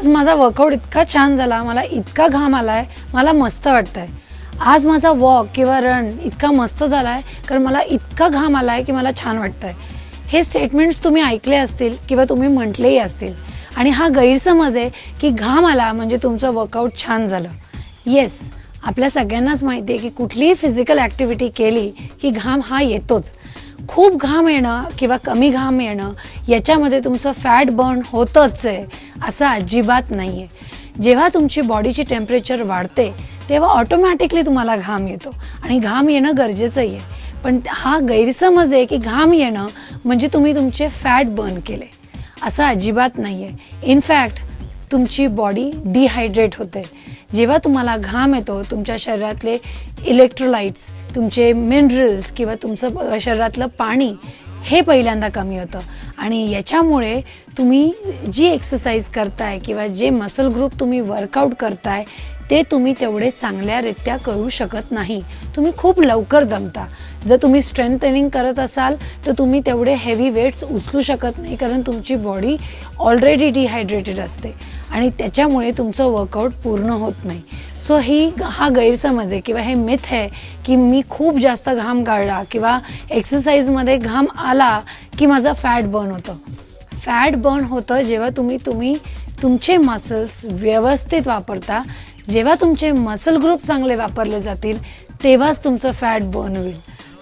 आज माझा वर्कआउट इतका छान झाला मला इतका घाम आलाय मला मस्त वाटतंय. आज माझा वॉक किंवा रन इतका मस्त झालाय कारण मला इतका घाम आलाय की मला छान वाटतंय. हे स्टेटमेंट्स तुम्ही ऐकले असतील किंवा तुम्ही म्हटलेही असतील. आणि हा गैरसमज आहे की घाम आला म्हणजे तुमचं वर्कआउट छान झालं. येस आपल्या सगळ्यांनाच माहिती आहे की कुठलीही फिजिकल ॲक्टिव्हिटी केली की घाम हा येतोच. खूप घाम येणं किंवा कमी घाम येणं याच्यामध्ये तुमचं फॅट बर्न होतच आहे. असं अजिबात नाही आहे जेव्हा तुमची बॉडीची टेम्परेचर वाढते तेव्हा ऑटोमॅटिकली तुम्हाला घाम येतो. आणि घाम येणं गरजेचंही आहे. पण हा गैरसमज आहे की घाम येणं म्हणजे तुम्ही तुमचे फॅट बर्न केले. असं अजिबात नाही आहे इनफॅक्ट तुमची बॉडी डिहायड्रेट होते. जेव्हा तुम्हाला घाम येतो तुमच्या शरीरातले इलेक्ट्रोलाइट्स तुमचे मिनरल्स किंवा तुमचं शरीरातलं पाणी हे पहिल्यांदा कमी होतं. आणि याच्यामुळे तुम्ही जी एक्सरसाइज करताय किंवा जे मसल ग्रुप तुम्ही वर्कआउट करताय ते तुम्ही तेवढे चांगल्यारित्या करू शकत नाही. तुम्ही खूप लवकर दमता. जर तुम्ही स्ट्रेंथ ट्रेनिंग करत असाल तर तुम्ही तेवढे हेवी वेट्स उचलू शकत नाही कारण तुमची बॉडी ऑलरेडी डिहायड्रेटेड असते. आणि त्याच्यामुळे तुमचं वर्कआउट पूर्ण होत नाही. सो ही हा गैरसमज आहे किंवा हे मिथ आहे की मी खूप जास्त घाम गाळला किंवा एक्सरसाइजमध्ये घाम आला की माझा फॅट बर्न होतं. फॅट बर्न होतं जेव्हा तुम्ही तुम्ही तुमचे मसल्स व्यवस्थित वापरता जेव्हा तुमचे मसल ग्रुप चांगले वापरले जातील तेव्हाच तुमचं फॅट बर्न होईल.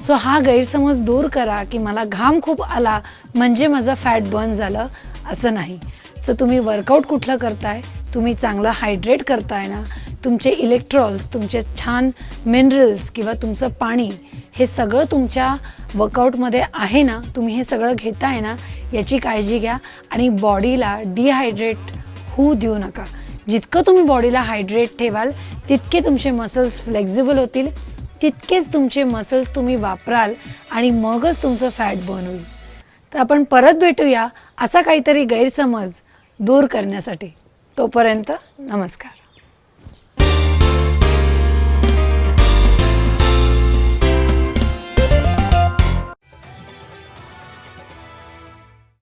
सो हा गैरसमज दूर करा की मला घाम खूप आला म्हणजे माझं फॅट बर्न झालं असं नाही. सो तुम्ही वर्कआउट कुठलं करताय? तुम्ही चांगलं हायड्रेट करताय ना? तुमचे इलेक्ट्रॉल्स तुमचे छान मिनरल्स किंवा तुमचं पाणी हे सगळं तुमच्या वर्कआउटमध्ये आहे ना तुम्ही हे सगळं घेताय ना याची काळजी घ्या आणि बॉडीला डिहायड्रेट होऊ देऊ नका. जितकं तुम्ही बॉडीला हायड्रेट ठेवाल तितके तुमचे मसल्स फ्लेक्झिबल होतील तितकेच तुमचे मसल्स तुम्ही वापराल आणि मगच तुमचं फॅट बर्न होईल. तर आपण परत भेटूया असा काहीतरी गैरसमज दूर करण्यासाठी. तोपर्यंत नमस्कार.